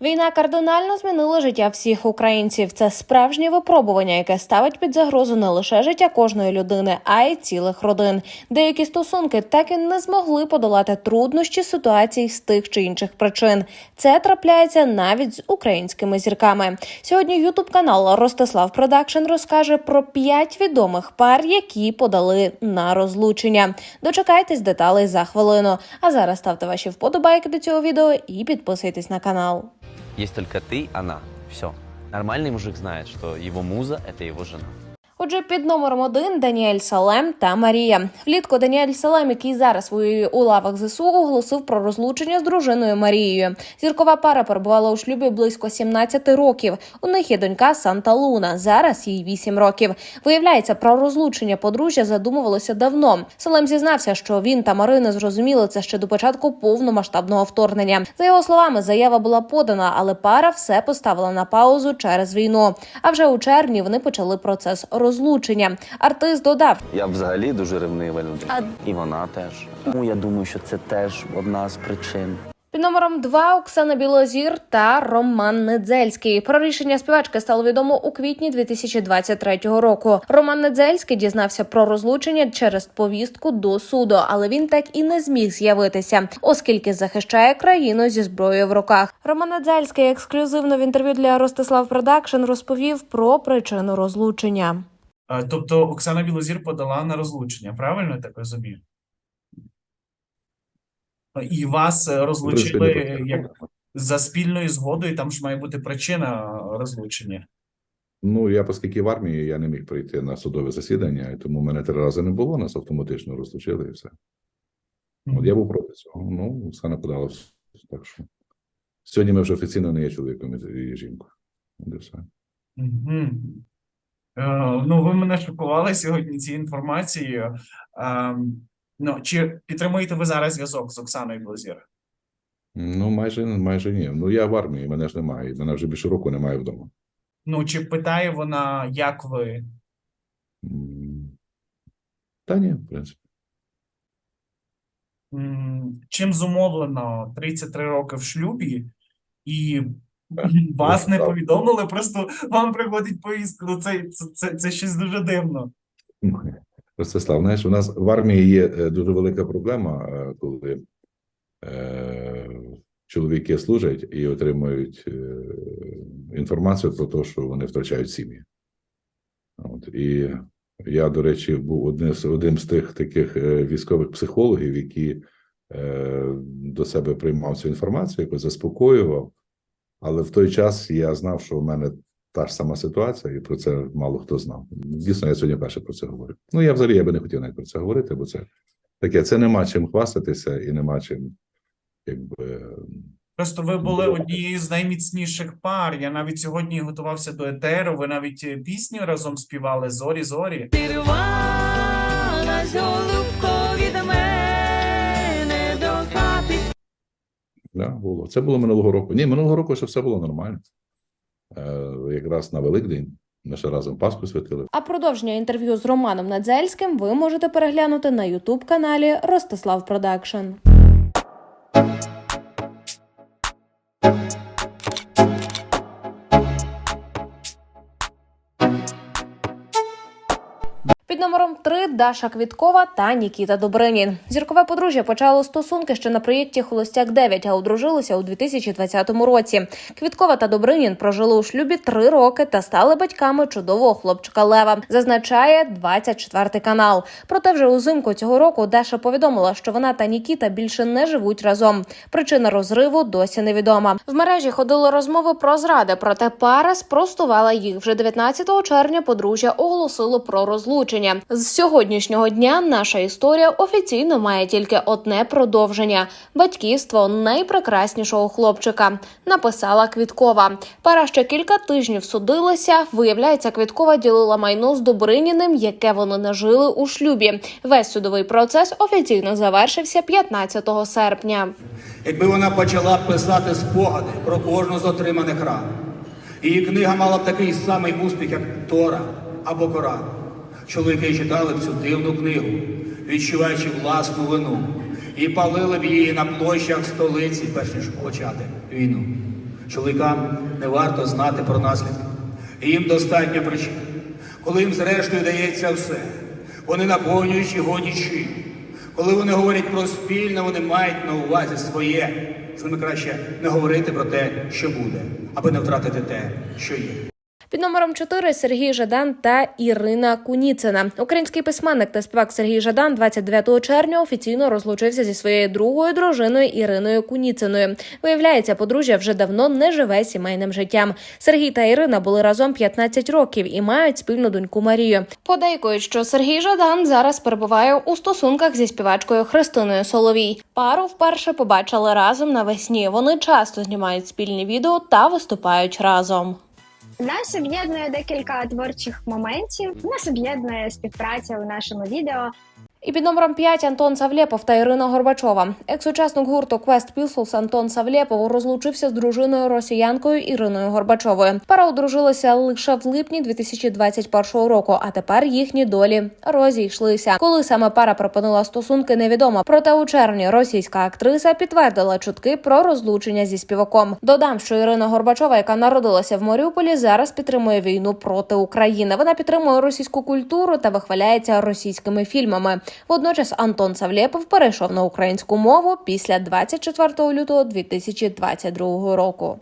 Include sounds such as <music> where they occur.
Війна кардинально змінила життя всіх українців. Це справжнє випробування, яке ставить під загрозу не лише життя кожної людини, а й цілих родин. Деякі стосунки так і не змогли подолати труднощі ситуацій з тих чи інших причин. Це трапляється навіть з українськими зірками. Сьогодні Ютуб канал Ростислав Продакшн розкаже про п'ять відомих пар, які подали на розлучення. Дочекайтесь деталей за хвилину. А зараз ставте ваші вподобайки до цього відео і підписуйтесь на канал. Есть только ты, она. Все. Нормальный мужик знает, что его муза – это его жена. Отже, під номером один Даніель Салем та Марія. Влітку Даніель Салем, який зараз воює у лавах ЗСУ, оголосив про розлучення з дружиною Марією. Зіркова пара перебувала у шлюбі близько 17 років. У них є донька Санта Луна. Зараз їй 8 років. Виявляється, про розлучення подружжя задумувалося давно. Салем зізнався, що він та Марина зрозуміли це ще до початку повномасштабного вторгнення. За його словами, заява була подана, але пара все поставила на паузу через війну. А вже у червні вони почали процес розлучення. Артист додав, Я взагалі дуже ревнива людина. А- І вона теж. Тому я думаю, що це теж одна з причин. Під номером 2 Оксана Білозір та Роман Недзельський. Про рішення співачки стало відомо у квітні 2023 року. Роман Недзельський дізнався про розлучення через повістку до суду, але він так і не зміг з'явитися, оскільки захищає країну зі зброєю в руках. Роман Недзельський ексклюзивно в інтерв'ю для Ростислав Продакшн розповів про причину розлучення. А, Тобто Оксана Білозір подала на розлучення, правильно я так розумію? І вас е, розлучили як за спільною згодою, там ж має бути причина розлучення. Ну, я, оскільки в армії, я не міг прийти на судове засідання, і тому мене три рази не було, нас автоматично розлучили і все. От я був проти цього. Ну, Оксана подала так що. Сьогодні ми вже офіційно не є чоловіком і жінкою. От і все. Мгм. Е, Ну, ви мене шокували сьогодні цією інформацією. Е, Ну, чи підтримуєте ви зараз зв'язок з Оксаною Білозір? Ну, майже, майже ні. Ну, я в армії, мене ж немає, мене вже більше року немає вдома. Ну, чи питає вона, як ви? Та ні, в принципі. Чим зумовлено 33 роки в шлюбі, і <laughs> вас не повідомили, просто вам приходить повістка. Ну, це, це, це, це щось дуже дивно. <laughs> Ростислав, знаєш, у нас в армії є е, дуже велика проблема, е, коли е, чоловіки служать і отримують е, інформацію про те, що вони втрачають сім'ї. От, і я, до речі, був одним з, одним з тих таких е, військових психологів, які е, до себе приймав цю інформацію, якось заспокоював. Але в той час я знав, що в мене та ж сама ситуація, і про це мало хто знав. Дійсно, я сьогодні перше про це говорю. Ну, я взагалі я би не хотів навіть про це говорити, бо це таке, це нема чим хвастатися і нема чим, якби. Просто ви були однією з найміцніших пар. Я навіть сьогодні готувався до етеру. Ви навіть е, пісню разом співали Зорі, зорі. Рвалась голубко від мене Да, було. Це було минулого року. Ні, минулого року ще все було нормально. Е, якраз на Великдень ми ще разом Пасху святили. А продовження інтерв'ю з Романом Надзельським ви можете переглянути на Ютуб каналі Ростислав Продакшн. Номером 3 Даша Квіткова та Нікіта Добринін. Зіркове подружжя почало стосунки ще на проєкті Холостяк 9 а одружилися у 2020 році. Квіткова та Добринін прожили у шлюбі три роки та стали батьками чудового хлопчика Лева. Зазначає 24 канал. Проте вже узимку цього року Даша повідомила, що вона та Нікіта більше не живуть разом. Причина розриву досі невідома. В мережі ходили розмови про зради, проте пара спростувала їх. Вже 19 червня подружжя оголосило про розлучення. З сьогоднішнього дня наша історія офіційно має тільки одне продовження: батьківство найпрекраснішого хлопчика. Написала Квіткова. Пара ще кілька тижнів судилася. Виявляється, Квіткова ділила майно з Добриніним, яке вони нажили у шлюбі. Весь судовий процес офіційно завершився 15 серпня. Якби вона почала писати спогади про кожну з отриманих ран, її книга мала б такий самий успіх, як Тора або Коран. Чоловіки читали б цю дивну книгу, відчуваючи власну вину, і палили б її на площах столиці, перш ніж почати війну. Чоловікам не варто знати про наслідки. Їм достатньо причин. Коли їм зрештою дається все, вони наповнюють його нічим. Коли вони говорять про спільне, вони мають на увазі своє. З ними краще не говорити про те, що буде, аби не втратити те, що є. Під номером 4 Сергій Жадан та Ірина Куніцина. Український письменник та співак Сергій Жадан 29 червня офіційно розлучився зі своєю другою дружиною Іриною Куніциною. Виявляється, подружжя вже давно не живе сімейним життям. Сергій та Ірина були разом 15 років і мають спільну доньку Марію. Подейкують, що Сергій Жадан зараз перебуває у стосунках зі співачкою Христиною Соловій. Пару вперше побачили разом навесні. Вони часто знімають спільні відео та виступають разом. Нас об'єднує декілька творчих моментів. Нас об'єднує співпраця у нашому відео. І під номером 5 Антон Савлєпов та Ірина Горбачова. Екс-учасник гурту Quest Pistols Антон Савлєпов розлучився з дружиною росіянкою Іриною Горбачовою. Пара одружилася лише в липні 2021 року, а тепер їхні долі розійшлися. Коли саме пара припинила стосунки, невідомо. Проте у червні російська актриса підтвердила чутки про розлучення зі співаком. Додам, що Ірина Горбачова, яка народилася в Маріуполі, зараз підтримує війну проти України. Вона підтримує російську культуру та вихваляється російськими фільмами. Водночас Антон Савлєпов перейшов на українську мову після 24 лютого 2022 року.